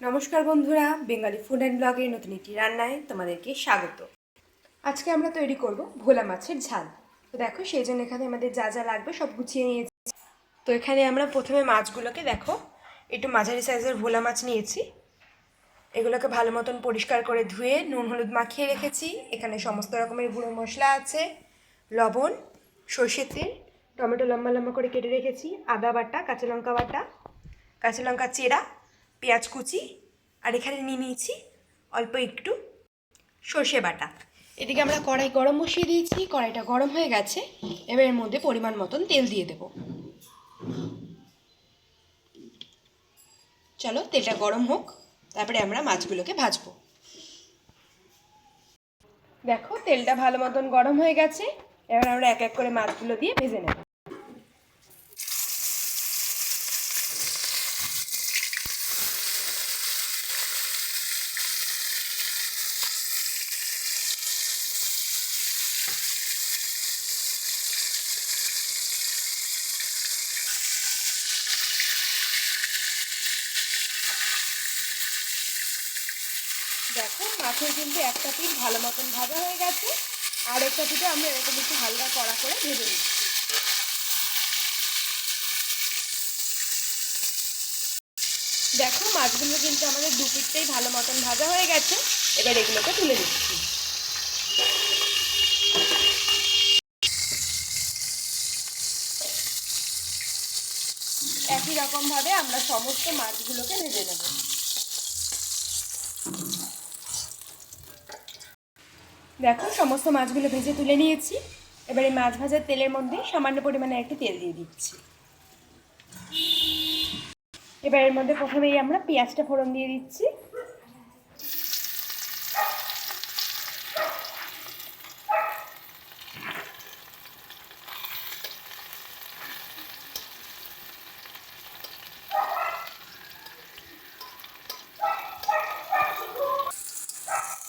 নমস্কার বন্ধুরা, Bengali food and ব্লগের নতুন একটি রান্নায় তোমাদেরকে স্বাগত। আজকে আমরা তৈরি করব ভোলা মাছের ঝাল। তো দেখো, সেই জন্য এখানে আমাদের যা যা লাগবে সব গুছিয়ে নিয়েছি। তো এখানে আমরা প্রথমে মাছগুলোকে দেখো, একটু মাঝারি সাইজের ভোলা মাছ নিয়েছি। এগুলোকে ভালো মতন পরিষ্কার করে ধুয়ে নুন হলুদ মাখিয়ে রেখেছি। এখানে সমস্ত রকমের গুঁড়ো মশলা আছে, লবণ, সর্ষের তেল, টমেটো লম্বা লম্বা করে কেটে রেখেছি, আদা বাটা, কাঁচা লঙ্কা বাটা, কাঁচা লঙ্কা চেরা পেঁয়াজ কুচি আর এখানে নিয়ে নিয়েছি অল্প একটু সর্ষে বাটা। এদিকে আমরা কড়াই গরম বসিয়ে দিয়েছি, কড়াইটা গরম হয়ে গেছে। এবার এর মধ্যে পরিমাণ মতন তেল দিয়ে দেব। চলো, তেলটা গরম হোক, তারপরে আমরা মাছগুলোকে ভাজবো। দেখো, তেলটা ভালো মতন গরম হয়ে গেছে। এবার আমরা এক এক করে মাছগুলো দিয়ে ভেজে নেব। দেখো, মাছের কিন্তু একটা পিস ভালো মতন ভাজা হয়ে গেছে। আর একটা পিঠে আমরা এরকম একটু হালকা কড়া করে ভেজে নিচ্ছি। দেখো, মাছগুলো কিন্তু আমাদের দু পিঠটাই ভালো মতন ভাজা হয়ে গেছে। এবার এগুলোকে তুলে দিচ্ছি একই রকমভাবে আমরা সমস্ত মাছগুলোকে ভেজে নেব। দেখো, সমস্ত মাছগুলো ভেজে তুলে নিয়েছি। এবার মাছ ভাজার তেলের মধ্যে সামান্য পরিমাণে একটু তেল দিয়ে দিচ্ছি। এবার এর মধ্যে প্রথমেই আমরা পেঁয়াজটা ফোড়ন দিয়ে দিচ্ছি।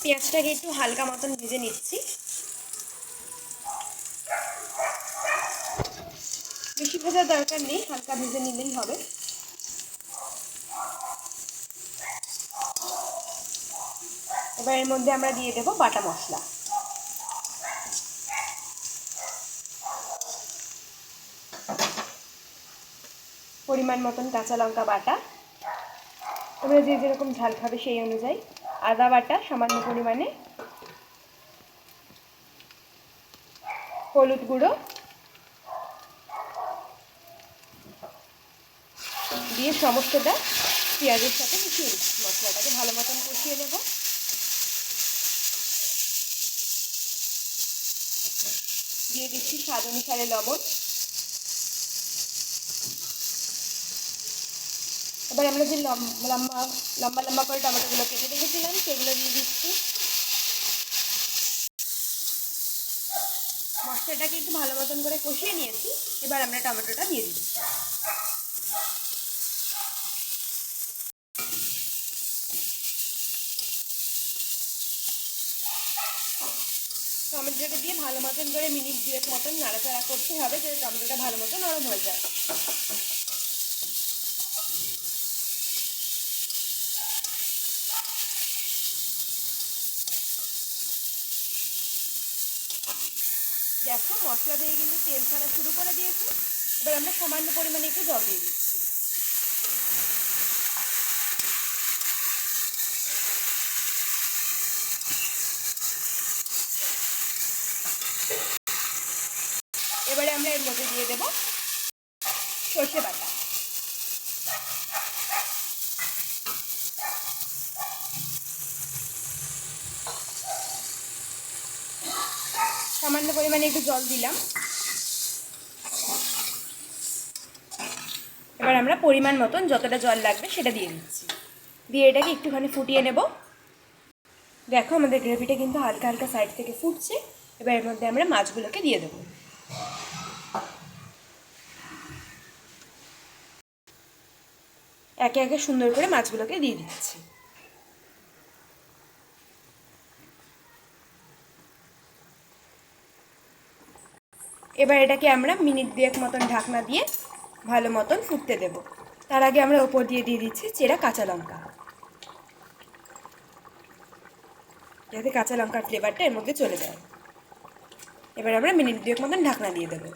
পেঁয়াজটাকে একটু হালকা মতন ভেজে নিচ্ছি। বেশি ভেজার দরকার নেই, হালকা ভেজে নিলেই হবে। এবার এর মধ্যে আমরা দিয়ে দেব বাটা মশলা। পরিমাণ মতন কাঁচা লঙ্কা বাটা। তোমরা যে যেরকম ঝাল খাবে সেই অনুযায়ী আদা বাটা সামান্য পরিমাণে। হলুদ গুঁড়ো। দিয়ে সমস্তটা পেঁয়াজের সাথে মিশিয়ে মশলাটাকে ভালো মতন কষিয়ে নেব। দিয়ে দিচ্ছি স্বাদ অনুসারে লবণ। এবার আমরা যে লম্বা লম্বা লম্বা করে টমেটোগুলো কেটে রেখেছিলাম, সেগুলো দিয়ে দিচ্ছি। মশলাটাকে একটু ভালো মতন করে কষিয়ে নিয়েছি। এবার আমরা টমেটোটা দিয়ে দিচ্ছি। টমেটোটাকে দিয়ে ভালো মতন করে মিনিট দুয়েক মতন নাড়াচাড়া করতে হবে, যাতে টমেটোটা ভালো মতো নরম হয়ে যায়। দেখো, মশলা দিয়ে কিন্তু তেল ছাড়া শুরু করে দিয়েছে। এবার আমরা সামান্য পরিমাণে একটু জল দিয়ে দিচ্ছি। এবারে আমরা এর মধ্যে দিয়ে দেব সর্ষে বাটা। সামান্য পরিমাণে একটু জল দিলাম। এবার আমরা পরিমাণ মতন যতটা জল লাগবে সেটা দিয়ে দিচ্ছি। দিয়ে এটাকে একটুখানি ফুটিয়ে নেব। দেখো আমাদের গ্রেভিটা কিন্তু হালকা হালকা সাইড থেকে ফুটছে। এবার এর মধ্যে আমরা মাছগুলোকে দিয়ে দেবো। একে একে সুন্দর করে মাছগুলোকে দিয়ে দিচ্ছি। এবার এটাকে আমরা মিনিট দুয়েক মতন ঢাকনা দিয়ে ভালো মতন ফুটতে দেব। তার আগে আমরা ওপর দিয়ে দিয়ে দিচ্ছি চেরা কাঁচা লঙ্কা। যাতে কাঁচা লঙ্কার ফ্লেভারটা এর মধ্যে চলে যায়। এবার আমরা মিনিট দুয়েক মতন ঢাকনা দিয়ে দেবো।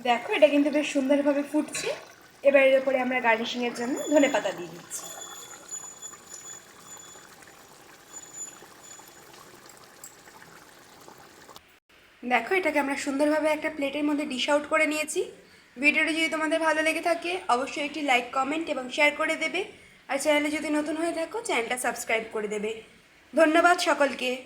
দেখো এটা কিন্তু বেশ সুন্দরভাবে ফুটছে। এবার এর উপরে আমরা গার্নিশিংয়ের জন্য ধনে পাতা দিয়ে দিচ্ছি। দেখো, এটাকে আমরা সুন্দরভাবে একটা প্লেটের মধ্যে ডিশ আউট করে নিয়েছি। ভিডিওটি যদি তোমাদের ভালো লেগে থাকে, অবশ্যই একটি লাইক কমেন্ট এবং শেয়ার করে দেবে। আর চ্যানেলে যদি নতুন হয়ে থাকো চ্যানেলটা সাবস্ক্রাইব করে দেবে। ধন্যবাদ সকলকে।